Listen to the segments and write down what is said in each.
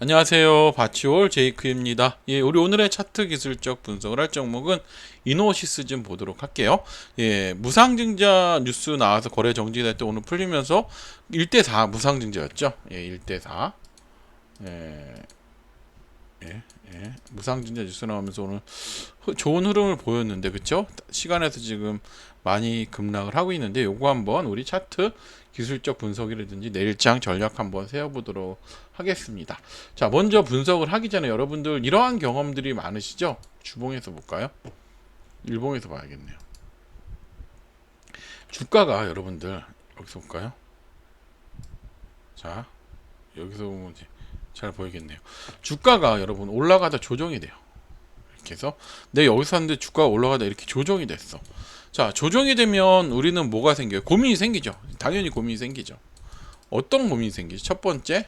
안녕하세요. 바치올 제이크입니다. 예, 우리 오늘의 차트 기술적 분석을 할 종목은 이노시스 좀 보도록 할게요. 예, 무상증자 뉴스 나와서 거래 정지될 때 오늘 풀리면서 1대4 무상증자였죠. 예, 1대4. 예, 예, 예. 무상증자 뉴스 나오면서 오늘 흐- 좋은 흐름을 보였는데, 그쵸? 시간에서 지금 많이 급락을 하고 있는데, 요거 한번 우리 차트 기술적 분석이라든지 내일장 전략 한번 세워보도록 하겠습니다. 자, 먼저 분석을 하기 전에 여러분들 이러한 경험들이 많으시죠? 주봉에서 볼까요? 일봉에서 봐야겠네요. 주가가 여러분들 여기서 볼까요? 자, 여기서 보면 잘 보이겠네요. 주가가 여러분 올라가다 조정이 돼요. 이렇게 해서 내 여기서 샀는데 주가가 올라가다 이렇게 조정이 됐어. 자, 조정이 되면 우리는 뭐가 생겨요? 고민이 생기죠. 당연히 고민이 생기죠. 어떤 고민이 생기죠? 첫 번째,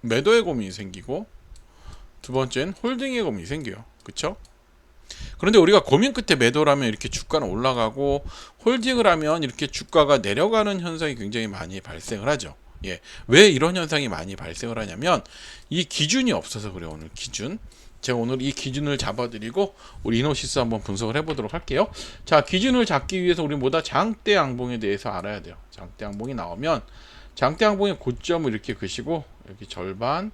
매도의 고민이 생기고 두 번째는 홀딩의 고민이 생겨요. 그쵸? 그런데 우리가 고민 끝에 매도를 하면 이렇게 주가는 올라가고 홀딩을 하면 이렇게 주가가 내려가는 현상이 굉장히 많이 발생을 하죠. 예. 왜 이런 현상이 많이 발생을 하냐면 이 기준이 없어서 그래요. 오늘 기준. 제가 오늘 이 기준을 잡아드리고 우리 이노시스 한번 분석을 해보도록 할게요. 자, 기준을 잡기 위해서 우리 뭐다 장대 양봉에 대해서 알아야 돼요. 장대 양봉이 나오면 장대 양봉의 고점을 이렇게 그시고 여기 절반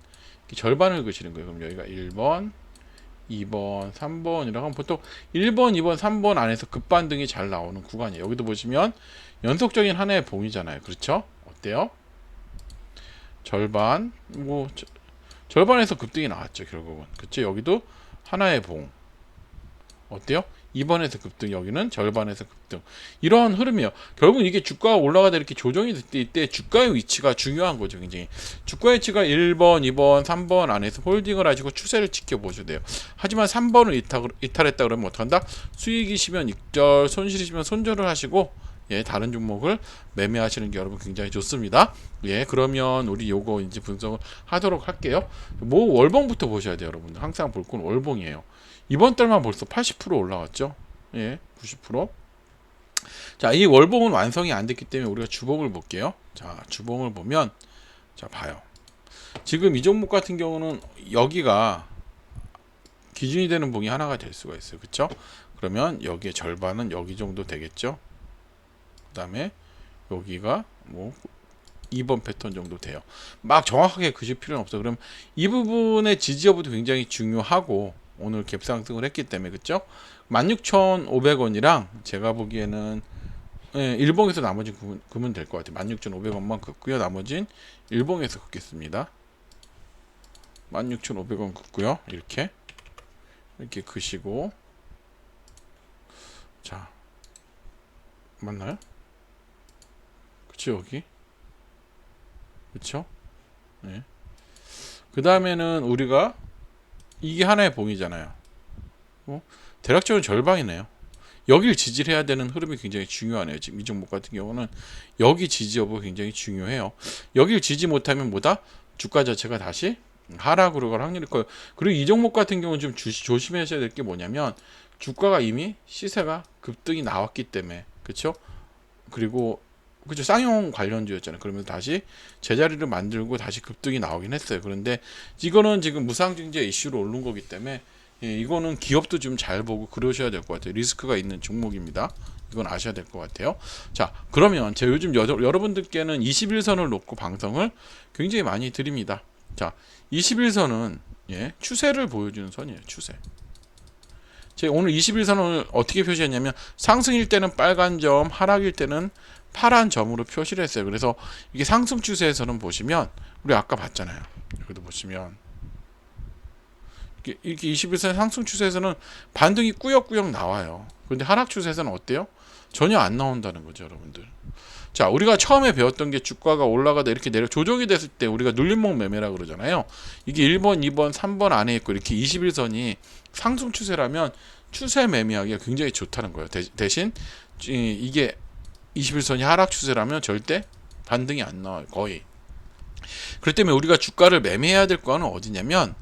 이렇게 절반을 그시는 거예요. 그럼 여기가 1번, 2번, 3번이라고 하면 보통 1번, 2번, 3번 안에서 급반등이 잘 나오는 구간이에요. 여기도 보시면 연속적인 하나의 봉이잖아요. 그렇죠? 어때요? 절반? 뭐 저- 절반에서 급등이 나왔죠 결국은. 그쵸 여기도 하나의 봉. 어때요? 2번에서 급등 여기는 절반에서 급등. 이런 흐름이에요. 결국 이게 주가가 올라가다 이렇게 조정이 될 때 주가의 위치가 중요한 거죠 굉장히. 주가의 위치가 1번 2번 3번 안에서 홀딩을 하시고 추세를 지켜보셔야 돼요. 하지만 3번을 이탈, 이탈했다 그러면 어떡한다? 수익이시면 익절 손실이시면 손절을 하시고 예, 다른 종목을 매매하시는 게 여러분 굉장히 좋습니다. 예, 그러면 우리 요거 이제 분석을 하도록 할게요. 뭐 월봉부터 보셔야 돼요, 여러분들. 항상 볼 건 월봉이에요. 이번 달만 벌써 80% 올라왔죠. 예, 90%. 자, 이 월봉은 완성이 안 됐기 때문에 우리가 주봉을 볼게요. 자, 주봉을 보면 자, 봐요. 지금 이 종목 같은 경우는 여기가 기준이 되는 봉이 하나가 될 수가 있어요. 그렇죠? 그러면 여기에 절반은 여기 정도 되겠죠? 그다음에 여기가 뭐 2번 패턴 정도 돼요. 막 정확하게 그실 필요는 없어. 그럼 이 부분의 지지 여부도 굉장히 중요하고 오늘 갭 상승을 했기 때문에 그죠? 16,500원이랑 제가 보기에는 예, 일봉에서 나머지 그- 그면 될 것 같아요. 16,500원만 긋고요. 나머진 일봉에서 긋겠습니다. 16,500원 긋고요. 이렇게 이렇게 그시고 자 맞나요? 그쵸 여기? 그쵸? 네. 그 다음에는 우리가 이게 하나의 봉이잖아요. 어? 대략적으로 절반이네요. 여기를 지지를 해야 되는 흐름이 굉장히 중요하네요. 지금 이 종목 같은 경우는 여기 지지 여부 굉장히 중요해요. 여기를 지지 못하면 뭐다? 주가 자체가 다시 하락으로 갈 확률이 커요. 그리고 이 종목 같은 경우는 좀 주- 조심하셔야 될 게 뭐냐면 주가가 이미 시세가 급등이 나왔기 때문에 그쵸? 그리고 그죠 쌍용 관련주였잖아요. 그러면서 다시 제자리를 만들고 다시 급등이 나오긴 했어요. 그런데 이거는 지금 무상증자 이슈로 오른 거기 때문에 예, 이거는 기업도 좀 잘 보고 그러셔야 될 것 같아요. 리스크가 있는 종목입니다. 이건 아셔야 될 것 같아요. 자, 그러면 제가 요즘 여, 여러분들께는 21선을 놓고 방송을 굉장히 많이 드립니다. 자, 21선은 예, 추세를 보여주는 선이에요. 추세. 제가 오늘 21선을 어떻게 표시했냐면 상승일 때는 빨간 점, 하락일 때는 파란 점으로 표시를 했어요. 그래서 이게 상승 추세에서는 보시면 우리 아까 봤잖아요. 여기도 보시면 이렇게, 이렇게 21선 상승 추세에서는 반등이 꾸역꾸역 나와요. 그런데 하락 추세에서는 어때요? 전혀 안 나온다는 거죠, 여러분들. 자, 우리가 처음에 배웠던 게 주가가 올라가다 이렇게 내려 조정이 됐을 때 우리가 눌림목 매매라 그러잖아요. 이게 1번, 2번, 3번 안에 있고 이렇게 21선이 상승 추세라면 추세 매매하기가 굉장히 좋다는 거예요. 대, 대신 이- 이게 21선이 하락 추세라면 절대 반등이 안 나와요. 거의. 그렇기 때문에 우리가 주가를 매매해야 될 거는 어디냐면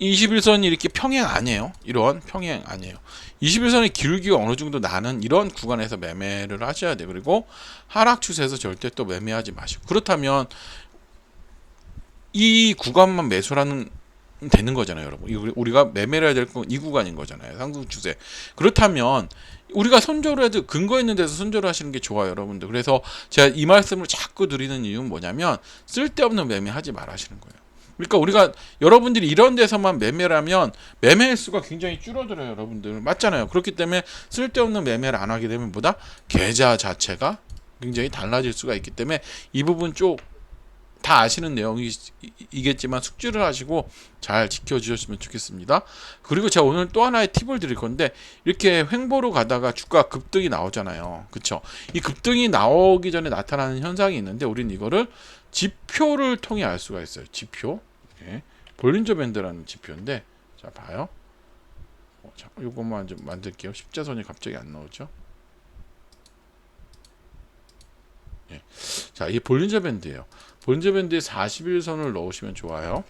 21선이 이렇게 평행 아니에요. 이런 평행 아니에요. 21선의 기울기가 어느 정도 나는 이런 구간에서 매매를 하셔야 돼요. 그리고 하락 추세에서 절대 또 매매하지 마시고. 그렇다면 이 구간만 매수라는 되는 거잖아요, 여러분. 이거 우리가 매매를 해야 될 건 이 구간인 거잖아요. 상승 추세. 그렇다면 우리가 손절을 해도 근거 있는 데서 손절을 하시는 게 좋아요, 여러분들. 그래서 제가 이 말씀을 자꾸 드리는 이유는 뭐냐면 쓸데없는 매매 하지 말하시는 거예요. 그러니까 우리가 여러분들이 이런 데서만 매매를 하면 매매 횟수가 굉장히 줄어들어요, 여러분들. 맞잖아요. 그렇기 때문에 쓸데없는 매매를 안 하게 되면 보다 계좌 자체가 굉장히 달라질 수가 있기 때문에 이 부분 쪽 다 아시는 내용이겠지만 숙지를 하시고 잘 지켜주셨으면 좋겠습니다. 그리고 제가 오늘 또 하나의 팁을 드릴 건데 이렇게 횡보로 가다가 주가 급등이 나오잖아요. 그쵸? 이 급등이 나오기 전에 나타나는 현상이 있는데 우리는 이거를 지표를 통해 알 수가 있어요. 지표. 예. 볼린저 밴드라는 지표인데 자 봐요. 어, 자, 이것만 좀 만들게요. 십자선이 갑자기 안 나오죠? 예. 자, 이게 볼린저 밴드예요. 볼린저 밴드에 41선을 넣으시면 좋아요.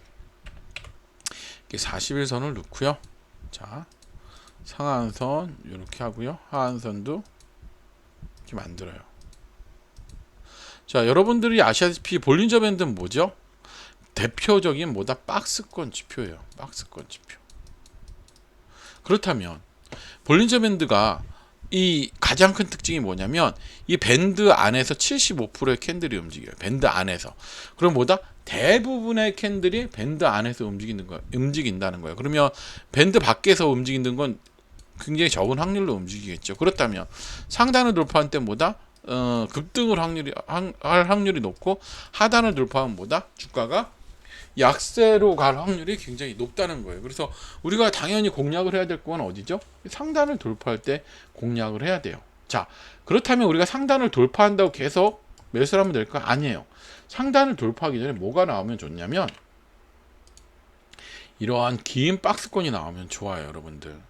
이렇게 41선을 넣고요. 자, 상한선 이렇게 하고요. 하한선도 이렇게 만들어요. 자, 여러분들이 아시다시피 볼린저 밴드는 뭐죠? 대표적인 뭐다 박스권 지표예요. 박스권 지표. 그렇다면 볼린저 밴드가 이 가장 큰 특징이 뭐냐면 이 밴드 안에서 75%의 캔들이 움직여요. 밴드 안에서. 그럼 뭐다? 대부분의 캔들이 밴드 안에서 움직이는 거 움직인다는 거예요. 그러면 밴드 밖에서 움직이는 건 굉장히 적은 확률로 움직이겠죠. 그렇다면 상단을 돌파한 때 뭐다? 어, 급등을 확률이 할 확률이 높고 하단을 돌파하면 뭐다? 주가가 약세로 갈 확률이 굉장히 높다는 거예요. 그래서 우리가 당연히 공략을 해야 될 건 어디죠? 상단을 돌파할 때 공략을 해야 돼요. 자, 그렇다면 우리가 상단을 돌파한다고 계속 매수를 하면 될까? 아니에요. 상단을 돌파하기 전에 뭐가 나오면 좋냐면 이러한 긴 박스권이 나오면 좋아요, 여러분들.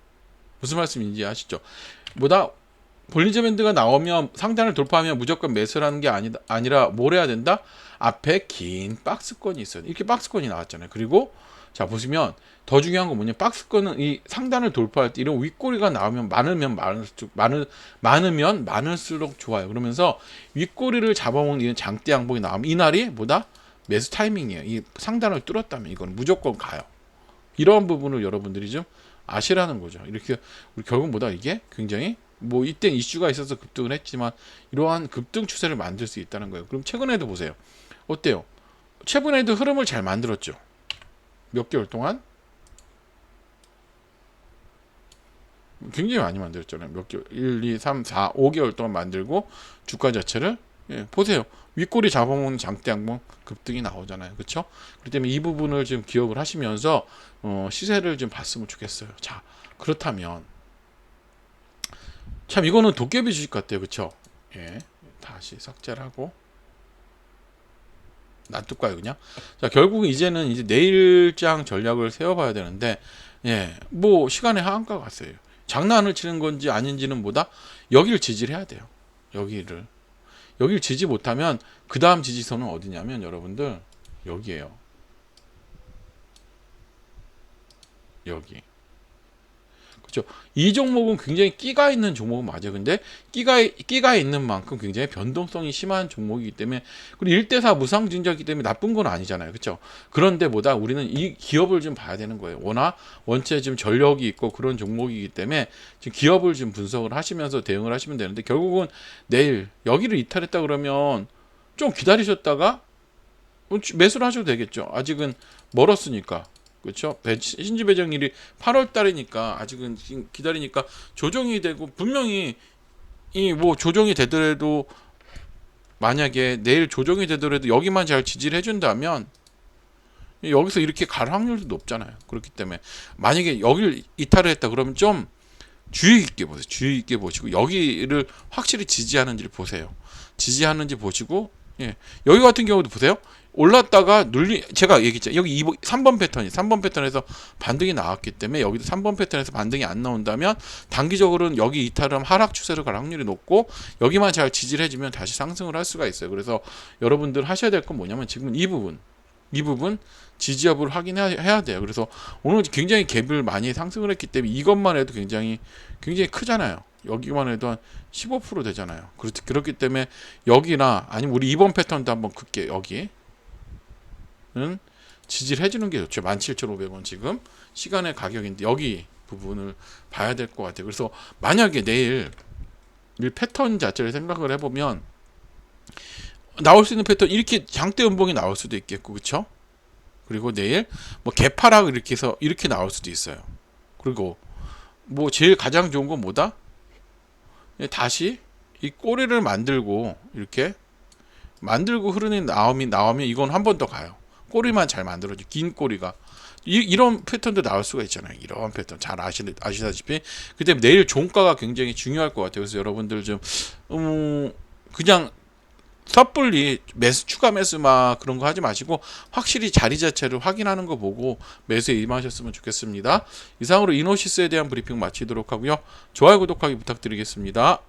무슨 말씀인지 아시죠? 뭐다 볼리저 밴드가 나오면 상단을 돌파하면 무조건 매수라는 게 아니, 아니라 뭘 해야 된다? 앞에 긴 박스권이 있어요. 이렇게 박스권이 나왔잖아요. 그리고 자 보시면 더 중요한 건 뭐냐 박스권은 이 상단을 돌파할 때 이런 윗꼬리가 나오면 많으면 많을수록 많을 많으면 많을수록 좋아요. 그러면서 윗꼬리를 잡아먹는 이런 장대 양봉이 나오면 이날이 뭐다 매수 타이밍이에요. 이 상단을 뚫었다면 이건 무조건 가요. 이러한 부분을 여러분들이 좀 아시라는 거죠. 이렇게 우리 결국 뭐다 이게 굉장히 뭐 이때 이슈가 있어서 급등을 했지만 이러한 급등 추세를 만들 수 있다는 거예요. 그럼 최근에도 보세요. 어때요? 최근에도 흐름을 잘 만들었죠. 몇 개월 동안 굉장히 많이 만들었잖아요. 몇 개월, 1, 2, 3, 4, 5개월 동안 만들고 주가 자체를 예, 보세요. 윗꼬리 잡아먹는 장대 양봉 급등이 나오잖아요. 그렇죠? 그렇기 때문에 이 부분을 좀 기억을 하시면서 어, 시세를 좀 봤으면 좋겠어요. 자, 그렇다면 참 이거는 도깨비 주식 같아요. 그렇죠? 예. 다시 삭제를 하고 놔둘까요 그냥? 자 결국 이제는 이제 내일장 전략을 세워봐야 되는데 예, 뭐 시간의 하한가 갔어요. 장난을 치는 건지 아닌지는 보다 여기를 지지를 해야 돼요. 여기를 여기를 지지 못하면 그 다음 지지선은 어디냐면 여러분들 여기에요. 여기. 그렇죠. 이 종목은 굉장히 끼가 있는 종목은 맞아요. 근데 끼가 끼가 있는 만큼 굉장히 변동성이 심한 종목이기 때문에 그리고 1대4 무상증자이기 때문에 나쁜 건 아니잖아요. 그렇죠? 그런데 보다 우리는 이 기업을 좀 봐야 되는 거예요. 워낙 원체 지금 전력이 있고 그런 종목이기 때문에 지금 기업을 좀 분석을 하시면서 대응을 하시면 되는데 결국은 내일 여기를 이탈했다 그러면 좀 기다리셨다가 매수를 하셔도 되겠죠. 아직은 멀었으니까. 그렇죠? 신지 배정일이 8월 달이니까 아직은 기다리니까 조정이 되고 분명히 이 뭐 조정이 되더라도 만약에 내일 조정이 되더라도 여기만 잘 지지를 해준다면 여기서 이렇게 갈 확률도 높잖아요. 그렇기 때문에 만약에 여기를 이탈을 했다 그러면 좀 주의 깊게 보세요. 주의 깊게 보시고 여기를 확실히 지지하는지를 보세요. 지지하는지 보시고 예. 여기 같은 경우도 보세요. 올랐다가 눌리 제가 얘기했죠. 여기 2번, 3번 패턴이 3번 패턴에서 반등이 나왔기 때문에 여기도 3번 패턴에서 반등이 안 나온다면 단기적으로는 여기 이탈하면 하락 추세로 갈 확률이 높고 여기만 잘 지지를 해 주면 다시 상승을 할 수가 있어요. 그래서 여러분들 하셔야 될 건 뭐냐면 지금 이 부분 이 부분 지지 여부를 확인해야 돼요. 그래서 오늘 굉장히 갭을 많이 상승을 했기 때문에 이것만 해도 굉장히 굉장히 크잖아요. 여기만 해도 한 15% 되잖아요. 그렇기 때문에 여기나 아니면 우리 2번 패턴도 한번 클게 여기 는 지지를 해주는 게 좋죠. 17,500원 지금 시간의 가격인데 여기 부분을 봐야 될 것 같아요. 그래서 만약에 내일 이 패턴 자체를 생각을 해보면 나올 수 있는 패턴 이렇게 장대 연봉이 나올 수도 있겠고 그쵸? 그리고 내일 뭐 개파락 이렇게 해서 이렇게 나올 수도 있어요. 그리고 뭐 제일 가장 좋은 건 뭐다? 예, 다시 이 꼬리를 만들고 이렇게 만들고 흐르는 나오면 나오면 이건 한 번 더 가요. 꼬리만 잘 만들어지 긴 꼬리가 이, 이런 패턴도 나올 수가 있잖아요. 이런 패턴 잘 아시, 아시다시피 그때 내일 종가가 굉장히 중요할 것 같아요. 그래서 여러분들 좀 음, 그냥 섣불리 매수 추가 매수 막 그런 거 하지 마시고 확실히 자리 자체를 확인하는 거 보고 매수에 임하셨으면 좋겠습니다. 이상으로 이노시스에 대한 브리핑 마치도록 하고요. 좋아요 구독하기 부탁드리겠습니다.